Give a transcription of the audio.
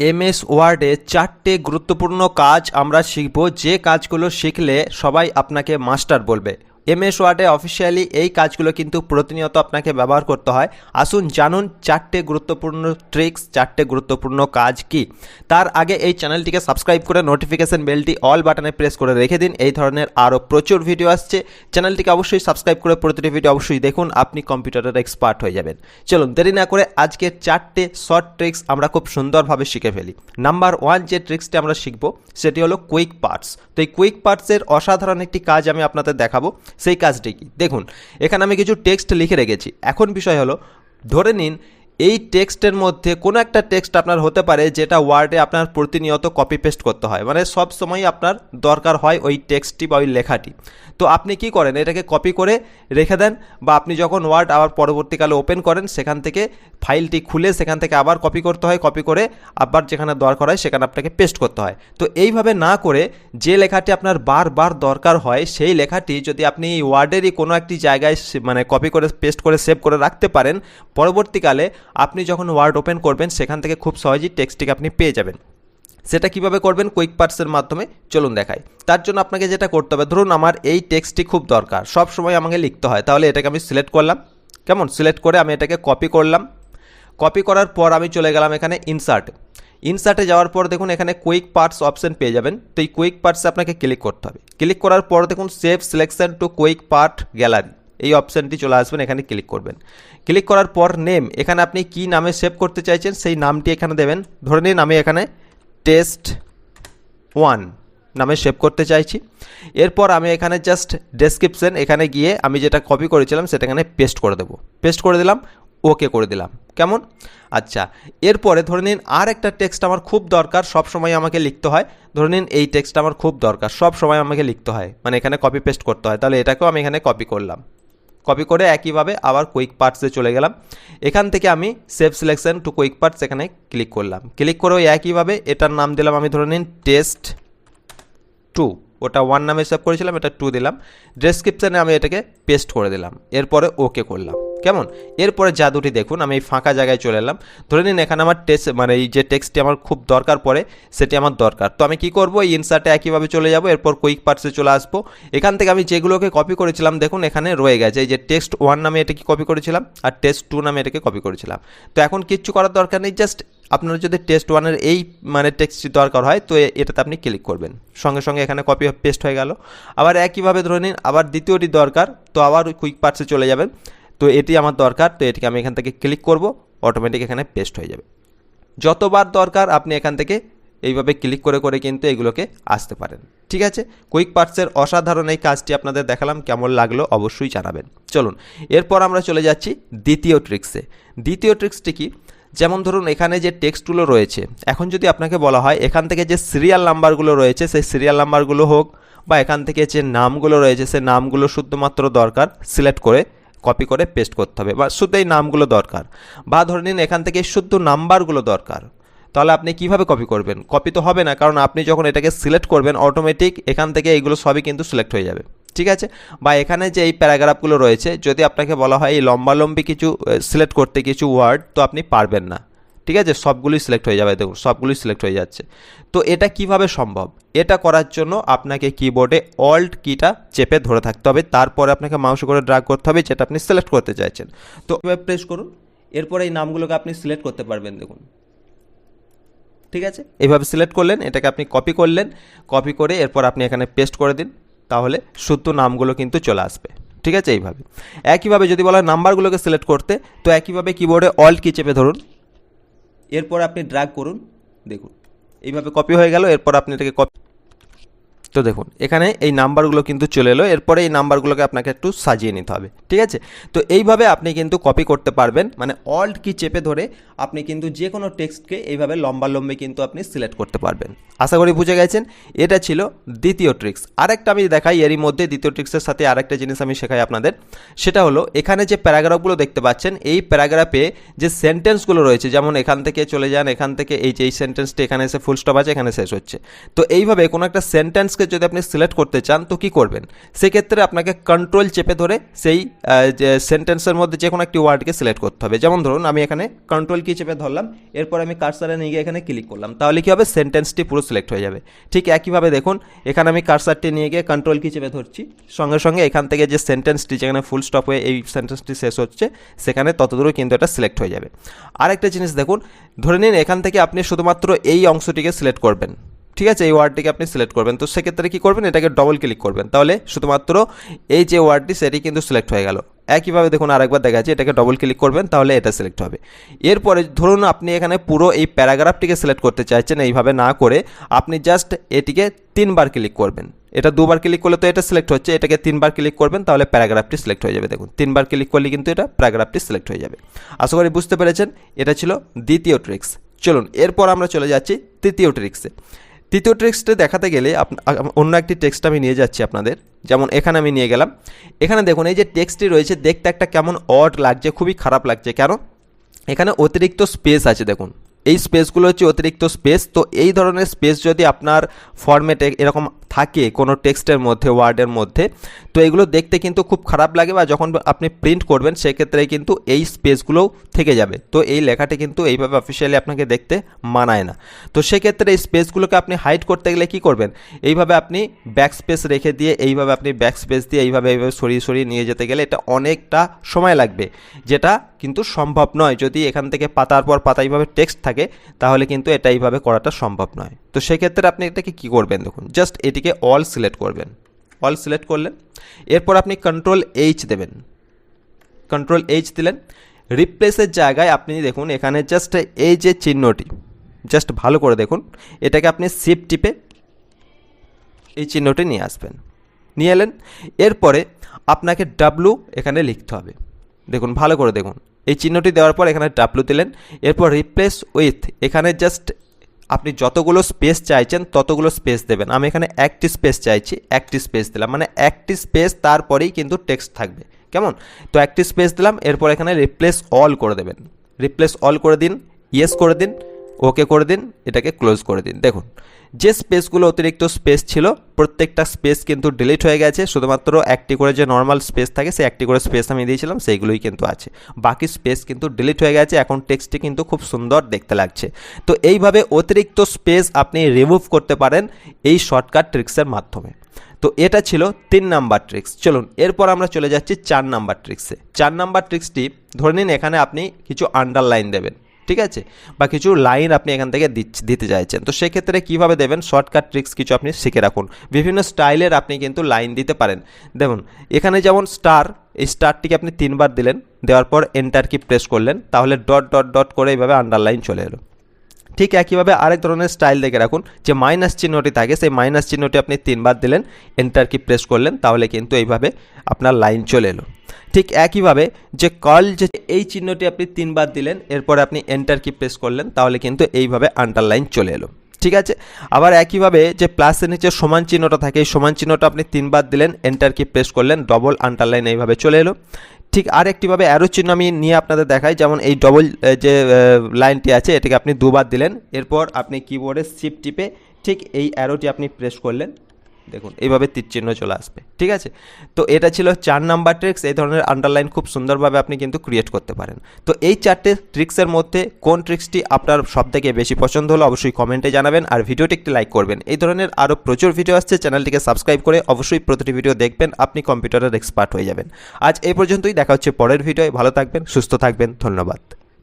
MS ওয়ার্ডে চারটে গুরুত্বপূর্ণ কাজ আমরা শিখব। যে কাজগুলো শিখলে সবাই আপনাকে মাস্টার বলবে। এমএস ওয়ার্ডে অফিসিয়ালি এই কাজগুলো কিন্তু প্রতিনিয়ত আপনাকে ব্যবহার করতে হয়। আসুন জানুন চারটে গুরুত্বপূর্ণ ট্রিক্স চারটে গুরুত্বপূর্ণ কাজ কি। তার আগে এই চ্যানেলটিকে সাবস্ক্রাইব করে নোটিফিকেশন বেলটি অল বাটনে প্রেস করে রেখে দিন। এই ধরনের আরও প্রচুর ভিডিও আসছে। চ্যানেলটিকে অবশ্যই সাবস্ক্রাইব করে প্রতিটি ভিডিও অবশ্যই দেখুন। আপনি কম্পিউটারের এক্সপার্ট হয়ে যাবেন। চলুন, দেরি না করে আজকে চারটে শর্ট ট্রিক্স আমরা খুব সুন্দরভাবে শিখে ফেলি। নাম্বার ওয়ান যে ট্রিক্সটি আমরা শিখব, সেটি হলো কুইক পার্টস তো এই কুইক পার্টসের অসাধারণ একটি কাজ আমি আপনাদের দেখাবো। সেই কাজটি কি? দেখুন, এখানে আমি কিছু টেক্সট লিখে রেখেছি। এখন বিষয় হলো, ধরে নিন এই টেক্সটের মধ্যে কোনো একটা টেক্সট আপনার হতে পারে যেটা ওয়ার্ডে আপনার প্রতিনিয়ত কপি পেস্ট করতে হয়। মানে সব সময় আপনার দরকার হয় ওই টেক্সটটি বা ওই লেখাটি। তো আপনি কি করেন, এটাকে কপি করে রেখে দেন বা আপনি যখন ওয়ার্ড আবার পরবর্তীকালে ওপেন করেন, সেখান থেকে ফাইলটি খুলে সেখান থেকে আবার কপি করতে হয়। কপি করে আবার যেখানে দরকার হয়, সেখানে আপনাকে পেস্ট করতে হয়। তো এইভাবে না করে যে লেখাটি আপনার বারবার দরকার হয়, সেই লেখাটি যদি আপনি ওয়ার্ডেরই কোনো একটি জায়গায় মানে কপি করে পেস্ট করে সেভ করে রাখতে পারেন, পরবর্তীকালে আপনি যখন ওয়ার্ড ওপেন করবেন, সেখান থেকে খুব সহজেই টেক্সটটিকে আপনি পেয়ে যাবেন। সেটা কীভাবে করবেন? কুইক পার্টসের মাধ্যমে চলুন দেখাই। তার জন্য আপনাকে যেটা করতে হবে, ধরুন আমার এই টেক্সটটি খুব দরকার। সব সময় আমাকে লিখতে হয়, তাহলে এটাকে আমি সিলেক্ট করলাম। কেমন? সিলেক্ট করে আমি এটাকে কপি করলাম। কপি করার পর আমি চলে গেলাম এখানে ইনসার্ট ইনসার্টে যাওয়ার পর দেখুন এখানে কুইক পার্টস অপশন পেয়ে যাবেন। তো এই কুইক পার্টসে আপনাকে ক্লিক করতে হবে। ক্লিক করার পর দেখুন save selection to quick part gallery এই অপশানটি চলে আসবেন, এখানে ক্লিক করবেন। ক্লিক করার পর নেম, এখানে আপনি কি নামে সেভ করতে চাইছেন সেই নামটি এখানে দেবেন। ধরে নিন আমি এখানে টেস্ট ওয়ান নামে সেভ করতে চাইছি। এরপর আমি এখানে জাস্ট ডেসক্রিপশন এখানে গিয়ে আমি যেটা কপি করেছিলাম সেটা এখানে পেস্ট করে দেবো। পেস্ট করে দিলাম ওকে করে দিলাম। কেমন? আচ্ছা এরপরে ধরে নিন আর একটা টেক্সট আমার খুব দরকার সব সময় আমাকে লিখতে হয়। ধরে নিন এই টেক্সট আমার খুব দরকার সব সময় আমাকে লিখতে হয় মানে এখানে কপি পেস্ট করতে হয়। তাহলে এটাকেও আমি এখানে কপি করলাম। কপি করে একইভাবে আবার কুইক পার্টসে চলে গেলাম। এখান থেকে আমি save selection to quick parts এখানে ক্লিক করলাম। ক্লিক করে ওই একইভাবে এটার নাম দিলাম, আমি ধরে নিন টেস্ট টু ওটা ওয়ান নামে সেভ করেছিলাম, এটা টু দিলাম। ডেসক্রিপশানে আমি এটাকে পেস্ট করে দিলাম। এরপরে ওকে করলাম। কেমন? এরপরে জাদুটি দেখুন, আমি এই ফাঁকা জায়গায় চলে এলাম। ধরে নিন এখানে আমার টেক্সট মানে এই যে টেক্সটটি আমার খুব দরকার পড়ে, সেটি আমার দরকার। তো আমি কি করব? এই ইনসার্টে একইভাবে চলে যাব, এরপর কুইক পার্টসে চলে আসব। এখান থেকে আমি যেগুলোকে কপি করেছিলাম, দেখুন এখানে রয়ে গেছে। এই যে টেক্সট ওয়ান নামে এটাকে কপি করেছিলাম, আর টেক্সট টু নামে এটাকে কপি করেছিলাম। তো এখন কিচ্ছু করার দরকার নেই জাস্ট আপনার যদি টেস্ট ওয়ানের এই মানে টেক্সটটি দরকার হয়, তো এটাতে আপনি ক্লিক করবেন। সঙ্গে সঙ্গে এখানে কপি পেস্ট হয়ে গেল। আবার একইভাবে ধরে নিন, আবার দ্বিতীয়টি দরকার, তো আবার কুইক পার্টসে চলে যাবেন। তো এটি আমার দরকার, তো এটিকে আমি এখান থেকে ক্লিক করব অটোমেটিক এখানে পেস্ট হয়ে যাবে। যতবার দরকার আপনি এখান থেকে এইভাবে ক্লিক করে করে কিন্তু এগুলোকে আসতে পারেন। ঠিক আছে? কুইক পার্টসের অসাধারণ এই কাজটি আপনাদের দেখালাম, কেমন লাগল অবশ্যই জানাবেন। চলুন, এরপর আমরা চলে যাচ্ছি দ্বিতীয় ট্রিক্সে দ্বিতীয় ট্রিক্সটি কি? যেমন ধরুন, এখানে যে টেক্সটগুলো রয়েছে, এখন যদি আপনাকে বলা হয়, এখান থেকে যে সিরিয়াল নাম্বারগুলো রয়েছে, সেই সিরিয়াল নাম্বারগুলো হোক, বা এখান থেকে যে নামগুলো রয়েছে, সেই নামগুলো শুধুমাত্র দরকার সিলেক্ট করে কপি করে পেস্ট করতে হবে, বা শুধু এই নামগুলো দরকার, বা ধরে নিন এখান থেকে শুদ্ধ নাম্বারগুলো দরকার, তাহলে আপনি কীভাবে কপি করবেন? কপি তো হবে না, কারণ আপনি যখন এটাকে সিলেক্ট করবেন অটোমেটিক এখান থেকে এইগুলো সবই কিন্তু সিলেক্ট হয়ে যাবে, ঠিক আছে? বা এখানে যে এই প্যারাগ্রাফগুলো রয়েছে, যদি আপনাকে বলা হয় এই লম্বালম্বি কিছু সিলেক্ট করতে কিছু ওয়ার্ড তো আপনি পারবেন না। ঠিক আছে? সবগুলোই সিলেক্ট হয়ে যাবে। দেখুন, সবগুলোই সিলেক্ট হয়ে যাচ্ছে। তো এটা কীভাবে সম্ভব? এটা করার জন্য আপনাকে কিবোর্ডে অল্ট কিটা চেপে ধরে থাকতে হবে। তারপরে আপনাকে মাউস করে ড্রাগ করতে হবে, যেটা আপনি সিলেক্ট করতে চাইছেন। তো প্রেস করুন। এরপরে এই নামগুলোকে আপনি সিলেক্ট করতে পারবেন, দেখুন। ঠিক আছে? এইভাবে সিলেক্ট করলেন, এটাকে আপনি কপি করলেন। কপি করে এরপর আপনি এখানে পেস্ট করে দিন। তাহলে শুদ্ধ নামগুলো কিন্তু চলে আসবে। ঠিক আছে? এইভাবে। একইভাবে যদি বলা হয় নাম্বারগুলোকে সিলেক্ট করতে, তো একইভাবে কিবোর্ডে অল্ট কি চেপে ধরুন। এরপর আপনি ড্রাগ করুন দেখুন। এইভাবে কপি হয়ে গেল এরপর আপনি এটাকে কপি তো দেখুন, এখানে এই নাম্বারগুলো কিন্তু চলে এলো, এরপরে এই নাম্বারগুলোকে আপনাকে একটু সাজিয়ে নিতে হবে, ঠিক আছে? তো এইভাবে আপনি কিন্তু কপি করতে পারবেন মানে অল্ট কি চেপে ধরে আপনি কিন্তু যে কোনো টেক্সটকে এইভাবে লম্বা লম্বে কিন্তু আপনি সিলেক্ট করতে পারবেন। আশা করি বুঝে গেছেন? এটা ছিল দ্বিতীয় ট্রিক্স আরেকটা আমি দেখাই, এরই মধ্যে দ্বিতীয় ট্রিক্সের সাথে আরেকটা জিনিস আমি শেখাই আপনাদের। সেটা হলো, এখানে যে প্যারাগ্রাফগুলো দেখতে পাচ্ছেন, এই প্যারাগ্রাফে যে সেন্টেন্সগুলো রয়েছে, যেমন এখান থেকে চলে যান, এখান থেকে এই যে এই সেন্টেন্সটি এখানে এসে ফুল স্টপ আছে, এখানে শেষ হচ্ছে। তো এইভাবে কোনো একটা সেন্টেন্সকে ট্রিক্সকে যদি আপনি সিলেক্ট করতে চান, তো কি করবেন? সেক্ষেত্রে আপনাকে কন্ট্রোল চেপে ধরে সেই যে সেন্টেন্সের মধ্যে যে কোনো একটি ওয়ার্ডকে সিলেক্ট করতে হবে। যেমন ধরুন, আমি এখানে কন্ট্রোল কি চেপে ধরলাম, এরপর আমি কার্সারে নিয়ে গিয়ে এখানে ক্লিক করলাম। তাহলে কি হবে? সেন্টেন্সটি পুরো সিলেক্ট হয়ে যাবে। ঠিক একইভাবে দেখুন, এখানে আমি কার্সারটি নিয়ে গিয়ে কন্ট্রোল কি চেপে ধরছি। সঙ্গে সঙ্গে এখান থেকে যে সেন্টেন্সটি যেখানে ফুল স্টপ হয়ে এই সেন্টেন্সটি শেষ হচ্ছে, সেখানে ততদূরও কিন্তু এটা সিলেক্ট হয়ে যাবে। আরেকটা জিনিস দেখুন, ধরে নিন এখান থেকে আপনি শুধুমাত্র এই অংশটিকে সিলেক্ট করবেন। ঠিক আছে, এই ওয়ার্ডটিকে আপনি সিলেক্ট করবেন। তো সেক্ষেত্রে কী করবেন? এটাকে ডবল ক্লিক করবেন। তাহলে শুধুমাত্র এই যে ওয়ার্ডটি সেটি কিন্তু সিলেক্ট হয়ে গেল। একইভাবে দেখুন আরেকবার দেখা যাচ্ছে এটাকে ডবল ক্লিক করবেন, তাহলে এটা সিলেক্ট হবে। এরপরে ধরুন আপনি এখানে পুরো এই প্যারাগ্রাফটিকে সিলেক্ট করতে চাইছেন এইভাবে না করে, আপনি জাস্ট এটিকে তিনবার ক্লিক করবেন। এটা দুবার ক্লিক করলে তো এটা সিলেক্ট হচ্ছে, এটাকে তিনবার ক্লিক করবেন, তাহলে প্যারাগ্রাফটি সিলেক্ট হয়ে যাবে। দেখুন, তিনবার ক্লিক করলে কিন্তু এটা প্যারাগ্রাফটি সিলেক্ট হয়ে যাবে। আশা করি বুঝতে পেরেছেন, এটা ছিল দ্বিতীয় ট্রিক্স চলুন, এরপর আমরা চলে যাচ্ছি তৃতীয় ট্রিক্সে তৃতীয় টেক্সটে দেখাতে গেলে অন্য একটি টেক্সট আমি নিয়ে যাচ্ছি আপনাদের। যেমন এখানে আমি নিয়ে গেলাম। এখানে দেখুন, এই যে টেক্সটটি রয়েছে, দেখতে একটা কেমন অড লাগছে, খুবই খারাপ লাগছে। কেন? এখানে অতিরিক্ত স্পেস আছে, দেখুন। এই স্পেসগুলো হচ্ছে অতিরিক্ত স্পেস তো এই ধরনের স্পেস যদি আপনার ফর্মেটে এরকম থাকে কোনো টেক্সটের মধ্যে, ওয়ার্ডের মধ্যে, তো এগুলো দেখতে কিন্তু খুব খারাপ লাগে বা যখন আপনি প্রিন্ট করবেন সেক্ষেত্রে কিন্তু এই স্পেসগুলোও থেকে যাবে। তো এই লেখাটি কিন্তু এইভাবে অফিসিয়ালি আপনাকে দেখতে মানায় না। তো সেক্ষেত্রে এই স্পেসগুলোকে আপনি হাইড করতে গেলে কি করবেন? এইভাবে আপনি ব্যাক স্পেস রেখে দিয়ে, এইভাবে আপনি ব্যাক স্পেস দিয়ে এইভাবে এইভাবে সরিয়ে সরিয়ে নিয়ে যেতে গেলে এটা অনেকটা সময় লাগবে। যেটা কিন্তু সম্ভব নয়। যদি এখান থেকে পাতার পর পাতা এইভাবে টেক্সট থাকে, তাহলে কিন্তু এটা এইভাবে করাটা সম্ভব নয়। তো সেক্ষেত্রে আপনি এটাকে কী করবেন দেখুন জাস্ট এটিকে অল সিলেক্ট করবেন। অল সিলেক্ট করলেন, এরপর আপনি কন্ট্রোল এইচ দেবেন। কন্ট্রোল এইচ দিলেন রিপ্লেসের জায়গায় আপনি দেখুন, এখানে জাস্ট এই যে চিহ্নটি জাস্ট ভালো করে দেখুন, এটাকে আপনি সিপ টিপে এই চিহ্নটি নিয়ে আসবেন। নিয়ে এলেন, এরপরে আপনাকে ডাব্লু এখানে লিখতে হবে। দেখুন, ভালো করে দেখুন, এই চিহ্নটি দেওয়ার পর এখানে ডাব্লু দিলেন, এরপর রিপ্লেস উইথ এখানে জাস্ট আপনি যতগুলো স্পেস চাইছেন, ততগুলো স্পেস দেবেন। আমি এখানে একটি স্পেস চাইছি, একটি স্পেস দিলাম। মানে একটি স্পেস তারপরেই কিন্তু টেক্সট থাকবে। কেমন? তো একটি স্পেস দিলাম, এরপর এখানে রিপ্লেস অল করে দেবেন। রিপ্লেস অল করে দিন ইয়েস করে দিন ওকে করে দিন, এটাকে ক্লোজ করে দিন। দেখুন, যে স্পেসগুলো অতিরিক্ত স্পেস ছিল, প্রত্যেকটা স্পেস কিন্তু ডিলিট হয়ে গেছে, শুধুমাত্র একটি করে যে নর্মাল স্পেস থাকে, সেই একটি করে স্পেস আমি দিয়েছিলাম, সেইগুলোই কিন্তু আছে। বাকি স্পেস কিন্তু ডিলিট হয়ে গেছে, এখন টেক্সটটি কিন্তু খুব সুন্দর দেখতে লাগছে। তো এইভাবে অতিরিক্ত স্পেস আপনি রিমুভ করতে পারেন এই শর্টকাট ট্রিক্সের মাধ্যমে। তো এটা ছিল তিন নাম্বার ট্রিক্স। চলুন, এরপর আমরা চলে যাচ্ছি চার নাম্বার ট্রিক্সে। চার নাম্বার ট্রিক্সটি, ধরে নিন এখানে আপনি কিছু আন্ডারলাইন দেবেন। ঠিক আছে? বা কিছু লাইন আপনি এখান থেকে দিতে চাইছেন। তো সেক্ষেত্রে কীভাবে দেবেন? শর্টকাট ট্রিক্স কিছু আপনি শিখে রাখুন। বিভিন্ন স্টাইলের আপনি কিন্তু লাইন দিতে পারেন। দেখুন, এখানে যেমন স্টার এই স্টারটিকে আপনি তিনবার দিলেন, দেওয়ার পর এন্টার কি প্রেস করলেন, তাহলে ডট ডট ডট করে এইভাবে আন্ডারলাইন চলে এলো। ঠিক একইভাবে আরেক ধরনের স্টাইল দেখে রাখুন, যে মাইনাস চিহ্নটি থাকে, সেই মাইনাস চিহ্নটি আপনি তিনবার দিলেন এন্টার কি প্রেস করলেন, তাহলে কিন্তু এইভাবে আপনার লাইন চলে এলো। ঠিক একইভাবে যে কল যে এই চিহ্নটি আপনি তিনবার দিলেন, এরপরে আপনি এন্টার কি প্রেস করলেন, তাহলে কিন্তু এইভাবে আন্ডারলাইন চলে এলো। ঠিক আছে? আবার একইভাবে যে প্লাসের নিচে সমান চিহ্নটা থাকে, এই সমান চিহ্নটা আপনি তিনবার দিলেন এন্টার কি প্রেস করলেন ডবল আন্ডারলাইন এইভাবে চলে এলো। ঠিক আর একটিভাবে অ্যারো চিহ্ন আমি নিয়ে আপনাদের দেখাই, যেমন এই ডবল যে লাইনটি আছে, এটাকে আপনি দুবার দিলেন, এরপর আপনি কিবোর্ডে শিফট টিপে ঠিক এই অ্যারোটি আপনি প্রেস করলেন। দেখুন, এইভাবে তীর চিহ্ন চলে আসবে, ঠিক আছে? তো এটা ছিল চার নাম্বার ট্রিক্স এই ধরনের আন্ডারলাইন খুব সুন্দরভাবে আপনি কিন্তু ক্রিয়েট করতে পারেন। তো এই চারটে ট্রিক্সের মধ্যে কোন ট্রিক্সটি আপনার সবথেকে বেশি পছন্দ হলো অবশ্যই কমেন্টে জানাবেন, আর ভিডিওটি একটি লাইক করবেন। এই ধরনের আরও প্রচুর ভিডিও আসছে, চ্যানেলটিকে সাবস্ক্রাইব করে অবশ্যই প্রতিটি ভিডিও দেখবেন, আপনি কম্পিউটারের এক্সপার্ট হয়ে যাবেন। আজ এই পর্যন্তই, দেখা হচ্ছে পরের ভিডিওয় ভালো থাকবেন, সুস্থ থাকবেন, ধন্যবাদ।